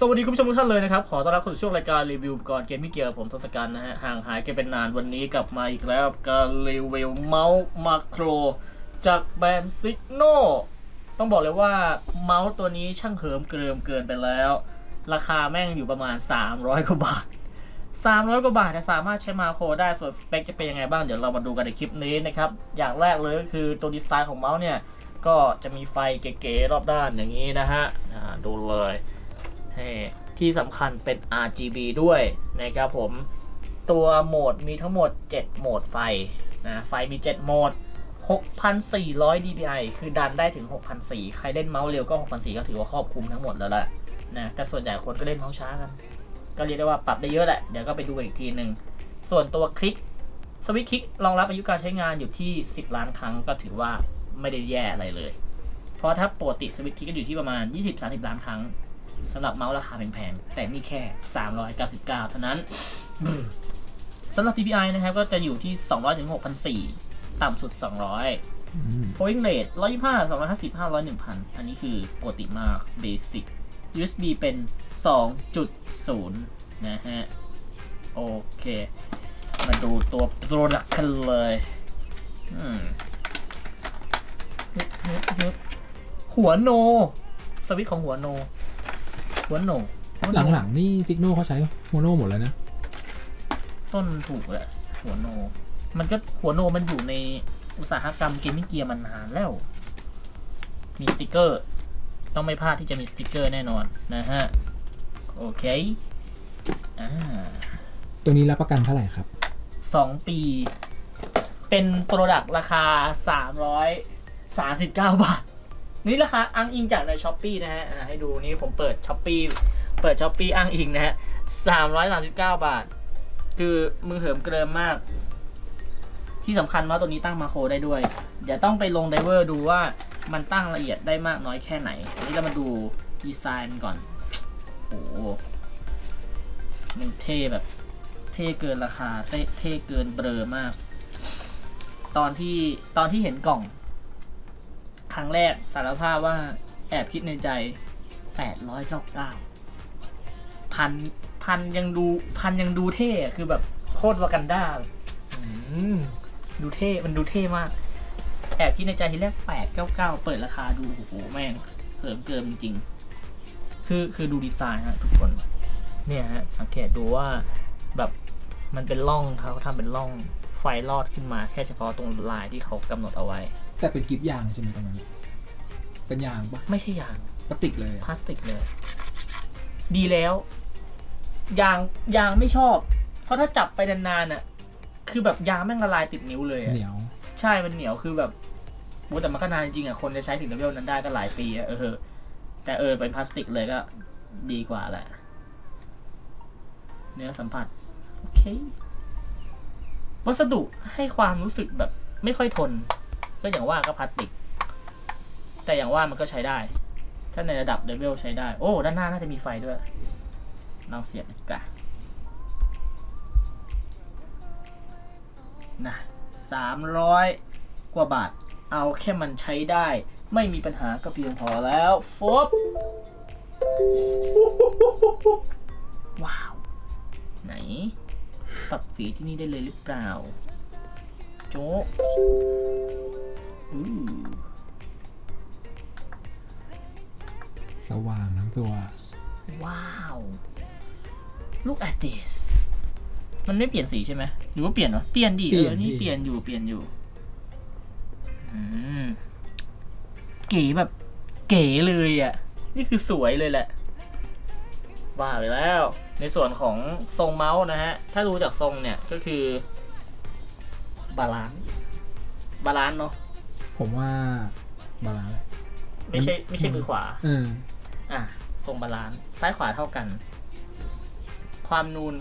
สวัสดีคุณผู้ชมทุกท่านเลยนะครับ ขอต้อนรับเข้าสู่ช่วงรายการรีวิวกรณ์เกมมิ่เกียร์กับผมทศกัณฐ์นะฮะ ห่างหายกันเป็นนานวันนี้กลับมาอีกแล้วกับการรีวิวเมาส์มาโคร จากแบรนด์ซิกโนต้องบอกเลยว่าเมาส์ตัวนี้ช่างเหิมเกริมเกินไปแล้ว ราคาแม่งอยู่ประมาณ 300 กว่าบาท 300 กว่าบาทจะสามารถใช้มาโครได้ส่วนสเปคจะเป็นยังไงบ้างเดี๋ยวเรามาดูกันในคลิปนี้นะครับ อย่างแรกเลยก็คือตัวดีไซน์ของเมาส์เนี่ยก็จะมีไฟเก๋ๆรอบด้านอย่างนี้นะฮะดูเลย ที่สำคัญเป็น RGB ด้วยนะครับผม ตัวโหมดมีทั้งหมด 7 โหมดไฟนะ ไฟมี 7 โหมด 6,400 dpi คือดันได้ถึง 6,400 ใครเล่นเมาส์เร็วก็ 6,400 ก็ถือว่าครอบคลุมทั้งหมดแล้วแหละนะ แต่ส่วนใหญ่คนก็เล่นเมาส์ช้ากัน ก็เรียกได้ว่าปรับได้เยอะแหละ เดี๋ยวก็ไปดูอีกทีหนึ่ง ส่วนตัวคลิก สวิตช์คลิกรองรับอายุการใช้งานอยู่ที่ 10 ล้านครั้งก็ถือว่าไม่ได้แย่อะไรเลย เพราะถ้าปกติสวิตช์คลิกก็อยู่ที่ประมาณ 20-30 ล้านครั้ง สำหรับเมาส์ราคาแพงๆ แต่นี่แค่ 399 เท่านั้นสำหรับ PPI นะครับ ก็จะอยู่ที่ 200ถึง6,400 ต่ำสุด 200อืม Polling rate 125 250 500 1,000 อันนี้คือปกติมาก basic USB เป็น 2.0 นะฮะ โอเค มาดูตัว product กันเลยอืมฮึบฮึบฮึบหัวโน สวิตช์ของหัวโน หัวโนหัวโนหลังๆนี่ซิกโนเขาใช้โมโนหมดแล้วนะ ต้นถูกแหละหัวโนมันก็หัวโนมันอยู่ในอุตสาหกรรมเกมมิ่งเกียร์มานานแล้ว มีสติกเกอร์ ต้องไม่พลาดที่จะมีสติกเกอร์แน่นอนนะฮะ โอเคอ่า ตัวนี้รับประกันเท่าไหร่ครับ สองปี เป็นโปรดักต์ราคาสามร้อยสาสิบเก้าบาท นี่ราคาอ้างอิงจากในช้อปปีนะฮะให้ดูนี่ผมเปิดช้อปปีเปิดช้อปปีอ้างอิงนะฮะสามร้อยสามสิบเก้าบาท คือมือเหิมเกริมมาก ที่สำคัญว่าตัวนี้ตั้งมาโครได้ด้วย เดี๋ยวต้องไปลงไดเวอร์ดูว่ามันตั้งละเอียดได้มากน้อยแค่ไหน อันนี้เรามาดูดีไซน์มันก่อน โอ้โหมันเท่แบบ เท่เกินราคาเทเท่เกินเบลอมาก ตอนที่ตอนที่เห็นกล่อง ครั้งแรกสารภาพว่าแอบคิดในใจแปดร้อยเก้าเก้าพันพันยังดูพันยังดูเท่อะคือแบบโคตรวากันดาแบบอืมดูเท่มันดูเท่มาก แอบคิดในใจทีแรกแปดเก้าเก้าเปิดราคาดูโอ้โหแม่งเหิมเกินจริงๆคือคือดูดีไซน์ฮะทุกคน เนี่ยฮะสังเกตดูว่าแบบมันเป็นร่องเขาทำเป็นร่องไฟ ลอดขึ้นมาแค่เฉพาะตรงลายที่เขากำหนดเอาไว้ แต่เป็นกิฟยางใช่ไหมตรงนั้นเป็นยางปะไม่ใช่ยางพลาสติกเลยพลาสติกเลย ดีแล้วยางยางไม่ชอบ เพราะถ้าจับไปนานๆอะ คือแบบยางแม่งละลายติดนิ้วเลยอะเหนียว ใช่มันเหนียวคือแบบโอ้แต่มันก็นานจริงๆอะคนจะใช้ถึงเลเวลนั้นได้ก็หลายปีอะเออ แต่เออเป็นพลาสติกเลยก็ ดีกว่าแหละ เนื้อสัมผัส โอเค วัสดุให้ความรู้สึกแบบไม่ค่อยทน ก็อย่างว่าก็พลาสติก แต่อย่างว่ามันก็ใช้ได้ ถ้าในระดับเลเวลใช้ได้ โอ้ ด้านหน้าน่าจะมีไฟด้วยลองเสียบดีกว่านะสามร้อยกว่าบาท เอาแค่มันใช้ได้ ไม่มีปัญหาก็เพียงพอแล้วฟบว้าว ไหน ปรับสีที่นี่ได้เลยหรือเปล่า โจ๊ะอู้สว่างทั้งตัว ว้าว look at this มันไม่เปลี่ยนสีใช่ไหมหรือว่าเปลี่ยนเหรอเปลี่ยนดิเปเอลี่ยอนนี่ดิเปลี่ยนอยู่เปลี่ยนอยู่อืมเก๋แบบ เก๋เลยอะ นี่คือสวยเลยแหละ ว่าไปแล้ว ในส่วนของทรงเมาส์นะฮะ ถ้าดูจากทรงเนี่ยก็คือบาลานซ์บาลานซ์เนาะผมว่าบาลานซ์ไม่ใช่ไม่ใช่มือขวาเอออะทรงบาลานซ์ซ้ายขวาเท่ากัน ความนูน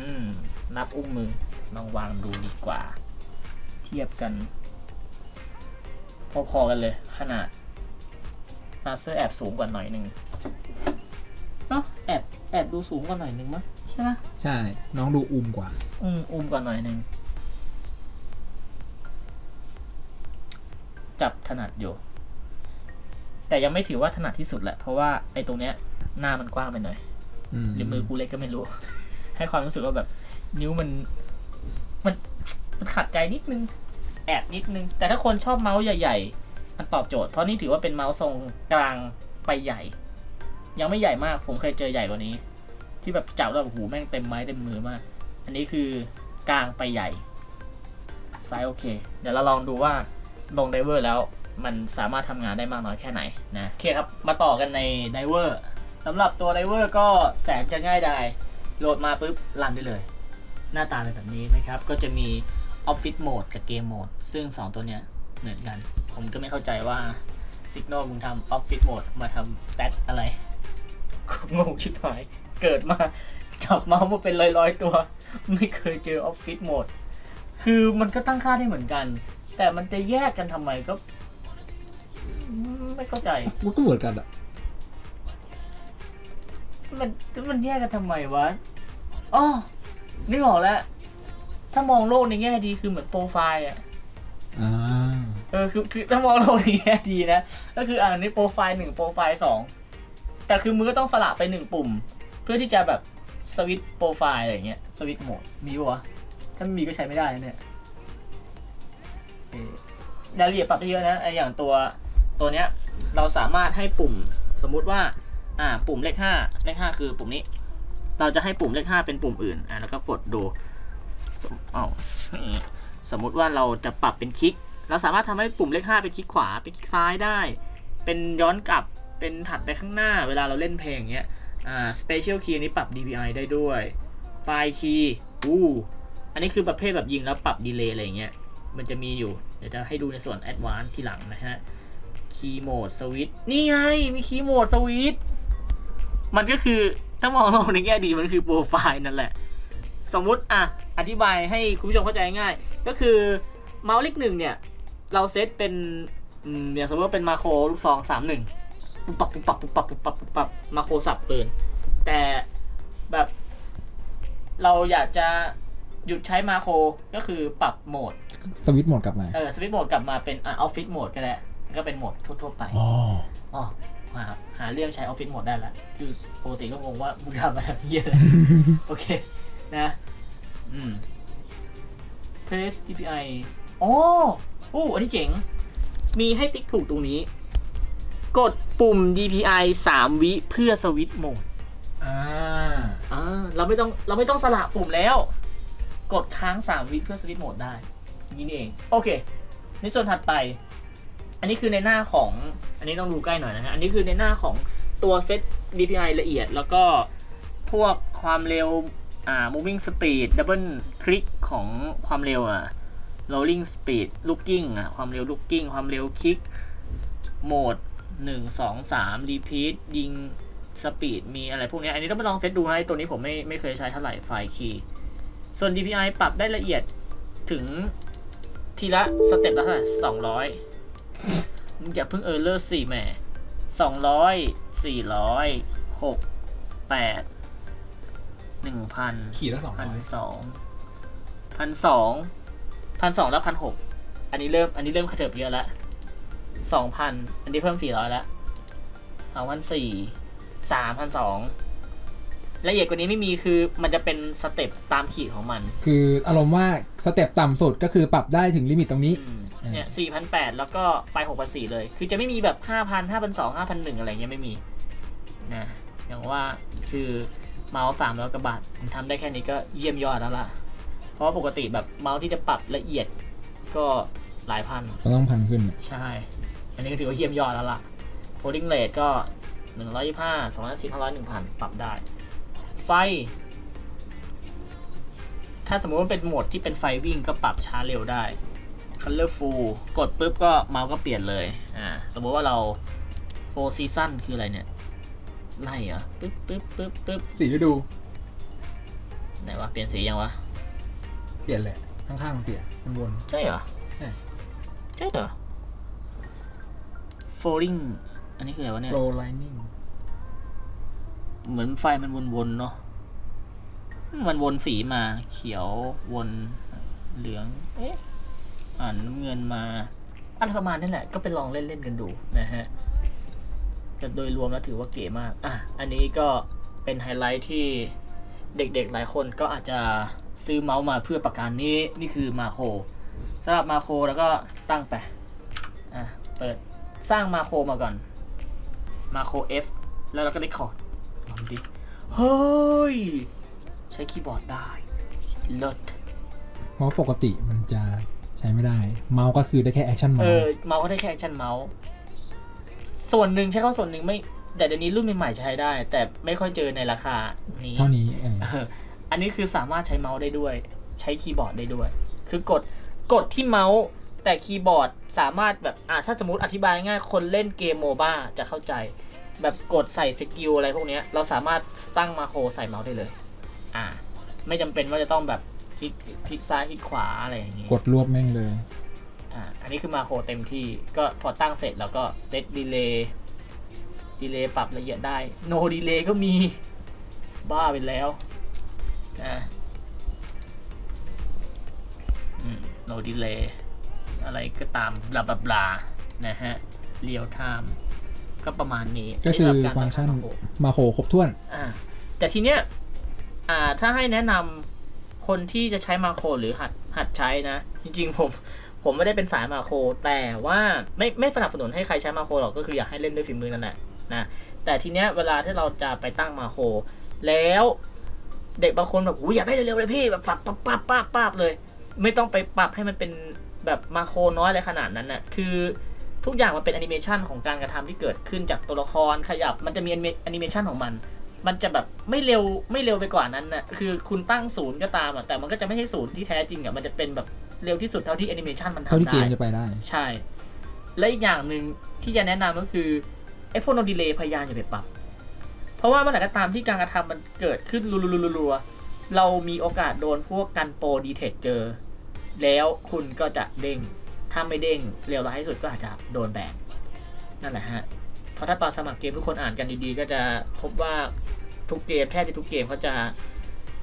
อืม นับอุ้งมือลองวางดูดีกว่า เทียบกัน พอๆกันเลย ขนาดมาสเตอร์แอบสูงกว่าหน่อยหนึ่ง เนาะแอบแอบดูสูงกว่าหน่อยหนึ่งมั้ยใช่ไหมใช่ น้องดูอุ้มกว่า อืมอุ้มกว่าหน่อยหนึ่งจับถนัดอยู่ แต่ยังไม่ถือว่าถนัดที่สุดแหละ เพราะว่าไอ้ตรงเนี้ย หน้ามันกว้างไปหน่อยมหรือมือกูเล็กก็ไม่รู้ ให้ความรู้สึกว่าแบบ นิ้วมัน มันมันขัดใจนิดนึง แอบนิดนึง แต่ถ้าคนชอบเมาส์ใหญ่ ๆ มันตอบโจทย์ เพราะนี่ถือว่าเป็นเมาส์ทรงกลางไปใหญ่ ยังไม่ใหญ่มาก ผมเคยเจอใหญ่กว่านี้ ที่แบบจับแล้วแบบหูแม่งเต็มไม้เต็มมือมาก อันนี้คือกลางไปใหญ่ไซส์โอเค เดี๋ยวเราลองดูว่าลงไดเวอร์แล้วมันสามารถทำงานได้มากน้อยแค่ไหนนะโอเคครับ มาต่อกันในไดเวอร์สำหรับตัวไดเวอร์ก็แสนจะง่ายดายโหลดมาปุ๊บรันได้เลย หน้าตาเป็นแบบนี้นะครับ ก็จะมี Office Mode กับ Game Mode ซึ่ง 2 ตัวเนี้ยเหมือนกัน ผมก็ไม่เข้าใจว่า Signal มึงทำ Office Mode มาทำแ t ทอะไร งงชิบหาย เกิดมาจับเมาส์มาเป็นร้อยๆตัว ไม่เคยเจอ Office Mode คือมันก็ตั้งค่าได้เหมือนกัน แต่มันจะแยกกันทำไมก็ ไม่เข้าใจ มันก็เหมือนกันอะมันมันแยกกันทำไมวะอ๋อนึกออกแล้ว ถ้ามองโลกในแง่ดีคือเหมือนโปรไฟล์อะอ่าเออคือคือถ้ามองโลกในแง่ดีนะ ก็คืออ่านี้โปรไฟล์หนึ่งโปรไฟล์สอง แต่คือมือก็ต้องสละไปหนึ่งปุ่ม เพื่อที่จะแบบสวิตช์โปรไฟล์อะไรอย่างเงี้ยสวิตช์โหมดมีปะวะถ้าไม่มีก็ใช้ไม่ได้นะเนี่ยเออรายละเอียดปรับได้เยอะนะไออย่างตัวตัวเนี้ยเราสามารถให้ปุ่มสมมุติว่า อ่า ปุ่มเลขห้าเลขห้าคือปุ่มนี้ เราจะให้ปุ่มเลขห้าเป็นปุ่มอื่นอ่าแล้วก็กดดูเอาสมมุติว่าเราจะปรับเป็นคลิก เราสามารถทำให้ปุ่มเลขห้าเป็นคลิกขวาเป็นคลิกซ้ายได้ เป็นย้อนกลับ เป็นถัดไปข้างหน้าเวลาเราเล่นเพลงเงี้ย อ่า special key นี้ปรับ DPI ได้ด้วยไฟล์คีย์อู้อันนี้คือประเภทแบบยิงแล้วปรับดีเลย์อะไรเงี้ย มันจะมีอยู่ เดี๋ยวจะให้ดูในส่วน advanced ทีหลังนะฮะ คีย์โหมดสวิตนี่ไง มีคีย์โหมดสวิตมันก็คือ ถ้ามองลงในแง่ดีมันคือโปรไฟล์นั่นแหละ สมมุติอะ อธิบายให้คุณผู้ชมเข้าใจง่าย ก็คือเมาส์เลขหนึ่งเนี่ย เราเซตเป็นอืมอย่างสมมติว่าเป็นมาโครลูกซองสามหนึ่ง ปุ๊บปับปุ๊บปับปุ๊บปับปุ๊บปับปุ๊บปับมาโครสับปืน แต่แบบเราอยากจะหยุดใช้มาโครก็คือปรับโหมด สวิตช์หมดกลับมาเออสวิตช์โหมดกลับมาเป็นอะออฟฟิศโหมดก็ได้ก็เป็นโหมดทั่ว ๆ ไป อ๋ออ๋อหาหาเรื่องใช้ออฟฟิศโหมดได้แล้วคือปกติก็งงว่ามึงทำมาทำเหี้ยอะไร โอเค นะ อืม Press DPI โอ้โอ้อันนี้เจ๋ง มีให้ติ๊กถูกตรงนี้ กด ปุ่ม DPI 3 วิเพื่อสวิตช์โหมดอ่าอ่าเราไม่ต้องเราไม่ต้องสละปุ่มแล้ว กดค้าง 3 วิเพื่อสวิตช์โหมดได้อย่างนี้นี่เอง โอเค ในส่วนถัดไป อันนี้คือในหน้าของอันนี้ต้องดูใกล้หน่อยนะฮะ อันนี้คือในหน้าของตัวเซต DPI ละเอียด แล้วก็พวกความเร็วอ่า moving speed double click ของความเร็วอะ rolling speed looking อะ ความเร็ว looking ความเร็ว kick โหมด หนึ่งสองสาม repeat ยิงสปีดมีอะไรพวกเนี้ยอันนี้ต้องไปลองเซตดูนะไอ้ตัวนี้ผมไม่ไม่เคยใช้เท่าไหร่ไฟล์คีย์ส่วน DPI ปรับได้ละเอียดถึงทีละสเต็ปละเท่าไหร่สองร้อยมึงอย่าเพิ่งเออเลอร์สี่แหม่สองร้อยสี่ร้อยหกแปดหนึ่งพันขี่ละสองพันร้อยสองพันสองพันสองแล้วพันหกอันนี้เริ่มอันนี้เริ่มขยับเยอะแล้ว สองพันอันนี้เพิ่มสี่ร้อยแล้วสองพันสี่สามพันสองละเอียดกว่านี้ไม่มีคือมันจะเป็นสเต็ปตามขีดของมัน คืออารมณ์ว่าสเต็ปต่ำสุดก็คือปรับได้ถึงลิมิตตรงนี้อืมเนี่ยสี่พันแปดแล้วก็ไปหกพันสี่เลย คือจะไม่มีแบบห้าพันห้าพันสองห้าพันหนึ่งอะไรเงี้ยไม่มีนะอย่างว่าคือเมาส์สามร้อยกว่าบาททำได้แค่นี้ก็เยี่ยมยอดแล้วล่ะ เพราะว่าปกติแบบเมาส์ที่จะปรับละเอียดก็ หลายพัน ก็ต้องพันขึ้นใช่ อันนี้ก็ถือว่าเยี่ยมยอดแล้วล่ะ folding rate ก็หนึ่งร้อยยี่ห้าสองร้อยสิบห้าร้อยหนึ่งพันปรับได้ ไฟ ถ้าสมมติว่าเป็นโหมดที่เป็นไฟวิ่งก็ปรับช้าเร็วได้ colorful กดปุ๊บก็เมาส์ก็เปลี่ยนเลย อ่า สมมติว่าเรา four season คืออะไรเนี่ย ไล่เหรอปึ๊บปึ๊บปึ๊บปึ๊บสีฤดูไหนวะ เปลี่ยนสียังวะ เปลี่ยนเลยข้างๆเปลี่ยนมันวน ใช่เหรอ ใช่ใช่เหรอ folding อันนี้คืออะไรวะเนี่ย flow lining เหมือนไฟมันวนๆเนาะ มันวนสีมา เขียววนเหลือง เอ๊ะ อ่านำเงินมาอะไรประมาณนั่นแหละ ก็ไปลองเล่นๆกันดูนะฮะ แต่โดยรวมแล้วถือว่าเก๋มาก อะ อันนี้ก็เป็นไฮไลท์ที่เด็กๆหลายคนก็อาจจะซื้อเมาส์มาเพื่อประการนี้ นี่คือมาโคร สำหรับมาโครแล้วก็ตั้งไป อะ เปิดสร้างมาโครมาก่อน มาโคร F แล้วเราก็ได้คอร์ดลองดิ เฮ้ย ใช้คีย์บอร์ดได้เลิศเพราะปกติมันจะใช้ไม่ได้ เมาส์ก็คือได้แค่แอคชั่นเอเมาอส์เมาส์ก็ได้แค่แอคชั่นเมาส์ ส่วนหนึ่งใช้เข้าส่วนหนึ่งไม่ แต่เดี๋ยวนี้รุ่นใหม่ๆใช้ได้ แต่ไม่ค่อยเจอในราคานี้ เท่านี้เออ เอออันนี้คือสามารถใช้เมาส์ได้ด้วย ใช้คีย์บอร์ดได้ด้วย คือกด กดที่เมาส์แต่คีย์บอร์ดสามารถแบบอ่าถ้าสมมติอธิบายง่ายคนเล่นเกมโมบ้าจะเข้าใจ แบบกดใส่สกิลอะไรพวกเนี้ยเราสามารถตั้งมาโครใส่เมาส์ได้เลย อ่า ไม่จำเป็นว่าจะต้องแบบคลิกคลิกซ้ายคลิกขวาอะไรอย่างงี้กดรวบแม่งเลยอ่าอันนี้คือมาโครเต็มที่ก็พอตั้งเสร็จแล้วก็เซตดีเลย์ดีเลย์ปรับละเอียดได้โนดีเลย์ก็มีบ้าไปแล้วนะอืม โนดีเลย์อะไรก็ตามบลาบลาบลานะฮะเรียลไทม์ก็ประมาณนี้ก็คือนี่สำหรับารฟังก์ชันตั้มาโครมาโครครบถ้วนอ่าแต่ทีเนี้ยอ่าถ้าให้แนะนำคนที่จะใช้มาโครหรือหัดหัดใช้นะ จริงๆผมผมไม่ได้เป็นสายมาโครแต่ว่าไม่ไม่สนับสนุนให้ใครใช้มาโครหรอกก็คืออยากให้เล่นด้วยฝีมือนั่นแหละนะแต่ทีเนี้ยเวลาที่เราจะไปตั้งมาโครแล้วเด็กบางคนแบบอยอยากได้เร็วๆเลยพี่แบบปับปับปับปับปับเลย ไม่ต้องไปปรับให้มันเป็นแบบมาโครน้อยอะไรขนาดนั้นน่ะคือทุกอย่างมันเป็นแอนิเมชันของการกระทำที่เกิดขึ้นจากตัวละครขยับ มันจะมีแอนิเมชันของมัน มันจะแบบไม่เร็วไม่เร็วไปกว่านั้นนะคือคุณตั้งศูนย์ก็ตามอะแต่มันก็จะไม่ใช่ศูนย์ที่แท้จริงอะมันจะเป็นแบบเร็วที่สุดเท่าที่แอนิเมชันมันเท่าที่ทำเกมได้จะไปได้ ใช่ และอีกอย่างหนึ่งที่จะแนะนำก็คือไอ้พวกโนดีเลย์พยายามอย่าไปปรับ เพราะว่าเมื่อไหร่ก็ตามที่การกระทำมันเกิดขึ้นรัวๆๆๆเรามีโอกาสโดนพวกกันโปรดีเทคเจอ แล้วคุณก็จะเด้ง ถ้าไม่เด้งเร็วร้ายที่สุดก็อาจจะโดนแบนนั่นแหละฮะเพราะถ้าตอนสมัครเกมทุกคนอ่านกันดีๆ ก็จะพบว่าทุกเกมแทบจะทุกเกมเขาจะ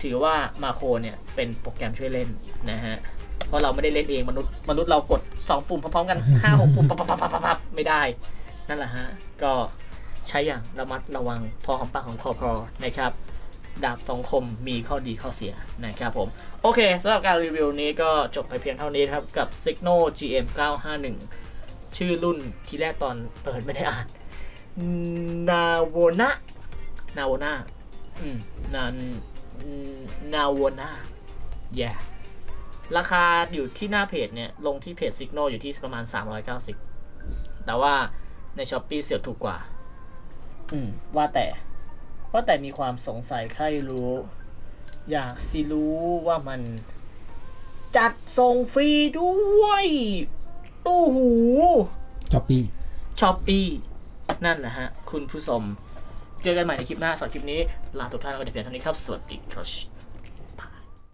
ถือว่ามาโคเนี่ยเป็นโปรแกรมช่วยเล่นนะฮะเพราะเราไม่ได้เล่นเองมนุษย์มนุษย์เรากด 2 ปุ่มพร้อมๆกัน5 6ปุ่มปั๊บปั๊บปั๊บปั๊บปั๊บไม่ได้ นั่นแหละฮะก็ใช้อย่างระมัดระวังพอของปากของคอพอนะครับ ดาบสองคมมีข้อดีข้อเสียนะครับผม โอเคสำหรับการรีวิวนี้ก็จบไปเพียงเท่านี้ครับ กับ Signal GM 951 ชื่อรุ่นที่แรกตอนเปิดไม่ได้อ่านนาโวนะนาโวนาอืมนานนาโวนาแย่ราคาอยู่ที่หน้าเพจเนี่ย ลงที่เพจ Signal อยู่ที่ประมาณ 390 แต่ว่าใน s h อ p e e เสียถูกกว่า อืม ว่าแต่ ว่าแต่มีความสงสัยใครรู้ อยากสิรู้ว่ามัน จัดส่งฟรีด้วย ตู้หูช้อปปี้ช้อปปี้นั่นแหละฮะ คุณผู้ชม เจอกันใหม่ในคลิปหน้าสำหรับคลิปนี้ ลาทุกท่านไปแต่เพียงเท่านี้ครับ สวัสดีครับ